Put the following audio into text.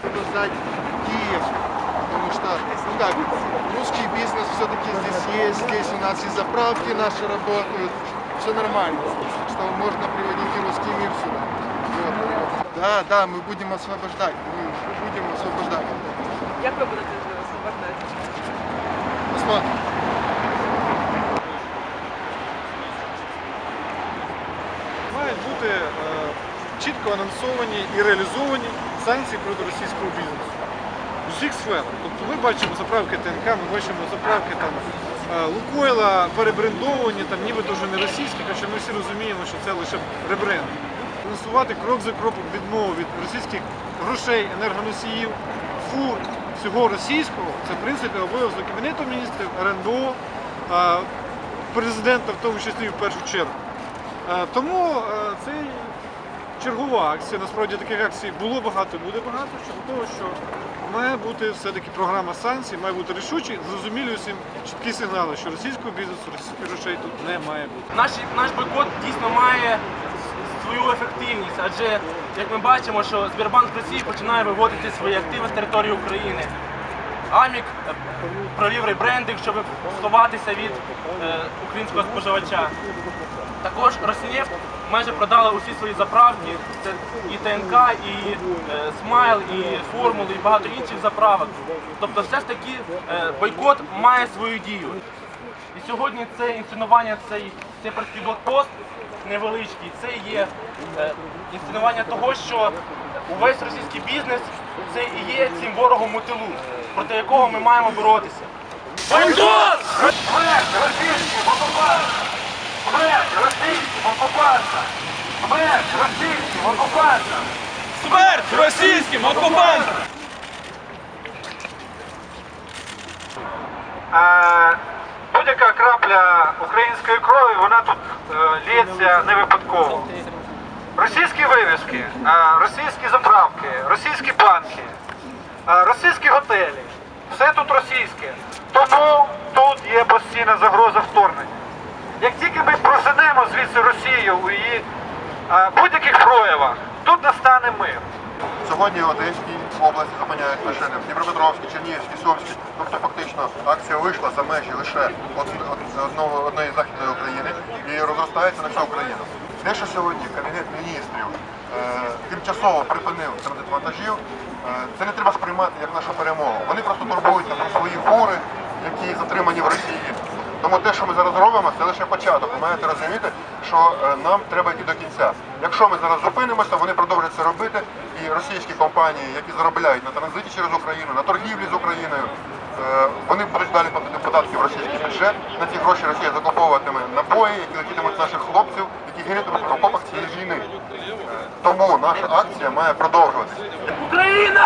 сказать, Киев. Потому что, ну как, русский бизнес все-таки здесь есть, здесь у нас и заправки наши работают, все нормально. Что можно приводить и русский мир сюда. Вот. Да, да, мы будем освобождать, мы будем освобождать. Як ви будете освобождати? Посмотрим. мають бути е, чітко анонсовані і реалізовані санкції проти російського бізнесу. У всіх сферах. Тобто ми бачимо заправки ТНК, ми бачимо заправки там е, Лукойла перебрендовані, там нібито вже не російські, хоча ми всі розуміємо, що це лише ребренд. Анонсувати крок за кроком відмову від російських грошей, енергоносіїв, фур, всього російського, це в принципі обов'язок Кабінету міністрів, РНБО, е, президента в тому числі в першу чергу. Е, Тому е, це чергова акція. Насправді таких акцій було багато, буде багато щодо того, що має бути все-таки програма санкцій, має бути рішучі, зрозумілі усім чіткі сигнали, що російського бізнесу, російських грошей тут не має бути. Наш, наш бойкот дійсно має свою ефективність, адже як ми бачимо, що Сбербанк Росії починає виводити свої активи з території України. Амік е, провів ребрендинг, щоб сховатися від е, українського споживача. Також Роснефть майже продала усі свої заправки. Це і ТНК, і е, Смайл, і Формули, і багато інших заправок. Тобто, все ж таки бойкот має свою дію. І сьогодні це інсценування, цей сепарський блокпост невеличкий, це є е, інсценування того, що увесь російський бізнес це і є цим ворогом у тилу, проти якого ми маємо боротися. Бойкот! Смерть російським окупантам! Смерть російським окупантам! Смерть російським окупантам! Смерть російським окупантам! Будь-яка крапля української крові, вона тут е, лється не випадково. Російські вивіски, е, російські заправки, російські банки, е, російські готелі. Все тут російське. Тому тут є постійна загроза вторгнення. Як тільки ми проженемо звідси Росію у її будь-яких проявах, тут настане мир. Сьогодні Одеській області зупиняють машини, в Дніпропетровській, Чернігівській, Сумській. Тобто фактично акція вийшла за межі лише од- од- одної західної України і розростається на всю Україну. Те, що сьогодні Кабінет міністрів е, тимчасово припинив транзит вантажів, е, це не треба сприймати як нашу перемогу. Вони просто турбуються про свої фури, які затримані в Росії. Тому те, що ми зараз робимо, це лише початок. Ви маєте розуміти, що е, нам треба йти до кінця. Якщо ми зараз зупинимося, вони продовжать це робити. І російські компанії, які заробляють на транзиті через Україну, на торгівлі з Україною, е, вони будуть далі платити податки в російський бюджет. На ці гроші Росія закуповуватиме набої, які летітимуть наших хлопців, які гинутимуть в окопах цієї війни. Е, Тому наша акція має продовжуватися. Україна!